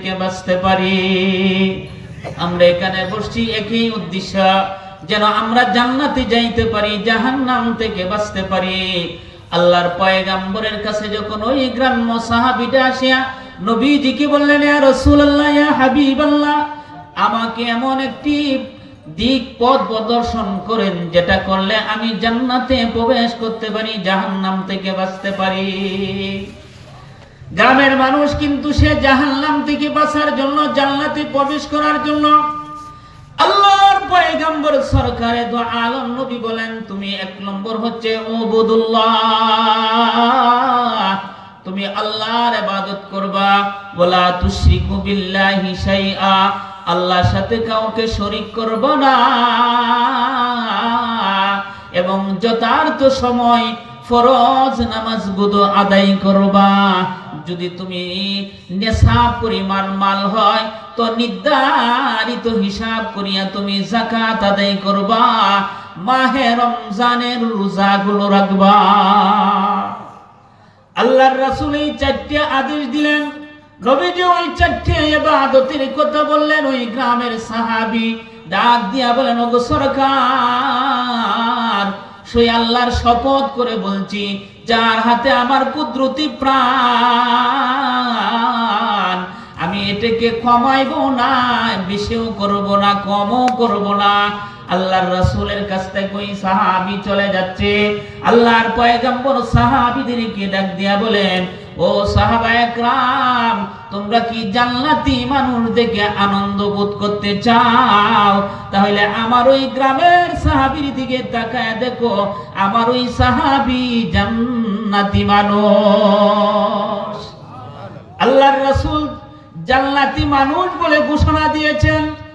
থেকে বাঁচতে পারি। আমরা এখানে বসছি একই উদ্দেশ্য, যেন আমরা জান্নাতে যাইতে পারি থেকে বাঁচতে পারি। আল্লাহর পয়গাম্বরের কাছে যখন ওই গ্রাম্য সাহাবিটা আসিয়া বললেন, ইয়া রাসূলুল্লাহ, ইয়া হাবিবাল্লাহ, আমাকে এমন একটি দিক পথ প্রদর্শন করেন, যেটা করলে আমি জান্নাতে প্রবেশ করতে পারি, জাহান্নাম থেকে বাঁচতে পারি। গ্রামের মানুষ কিন্তু সে জাহান্নাম থেকে বাঁচার জন্য, জান্নাতে প্রবেশ করার জন্য। আল্লাহর পয়গম্বর সরকারে দো আলম নবী বলেন, তুমি এক নম্বর হচ্ছে ওবুদুল্লাহ। তুমি আল্লাহর ইবাদত করবা। ওয়ালা তুশরিকু বিল্লাহি শাইআ। আল্লাহর সাথে কাউকে শরীক করবা না। এবং যথার্থ সময় ফরজ নামাজগুলো আদায় করবা। যদি তুমি নেশা পরিমাণ মাল হয়, তো নির্ধারিত হিসাব করিয়া তুমি জাকাত আদায় করবা। মাহে রমজানের রোজাগুলো রাখবা। আল্লাহর রাসূল এই চারটি আদেশ দিলেন। নবীজি ওই চারটি ইবাদতের কথা বললেন। ওই গ্রামের সাহাবী ডাক দিয়া বলেন, ওগো সরকার সেই আল্লাহর শপথ করে বলছি যার হাতে আমার কুদরতি প্রাণ। এটাকে কমাইব না, বেশিও করব না, কমও করব না। আল্লাহর রাসূলের কাছ থেকে ওই সাহাবী চলে যাচ্ছে। আল্লাহর পয়গম্বর সাহাবীদেরকে ডাক দিয়া বলেন, ও সাহাবা একরাম, তোমরা কি জান্নাতি মানুষ দেখে আনন্দ বোধ করতে চাও? তাহলে আমার ওই গ্রামের সাহাবীর দিকে তাকায় দেখো, আমার ওই সাহাবী জান্নাতি মানুষ। আল্লাহর রাসূল জান্নাতি মানুষ বলে ঘোষণা দিয়েছেন।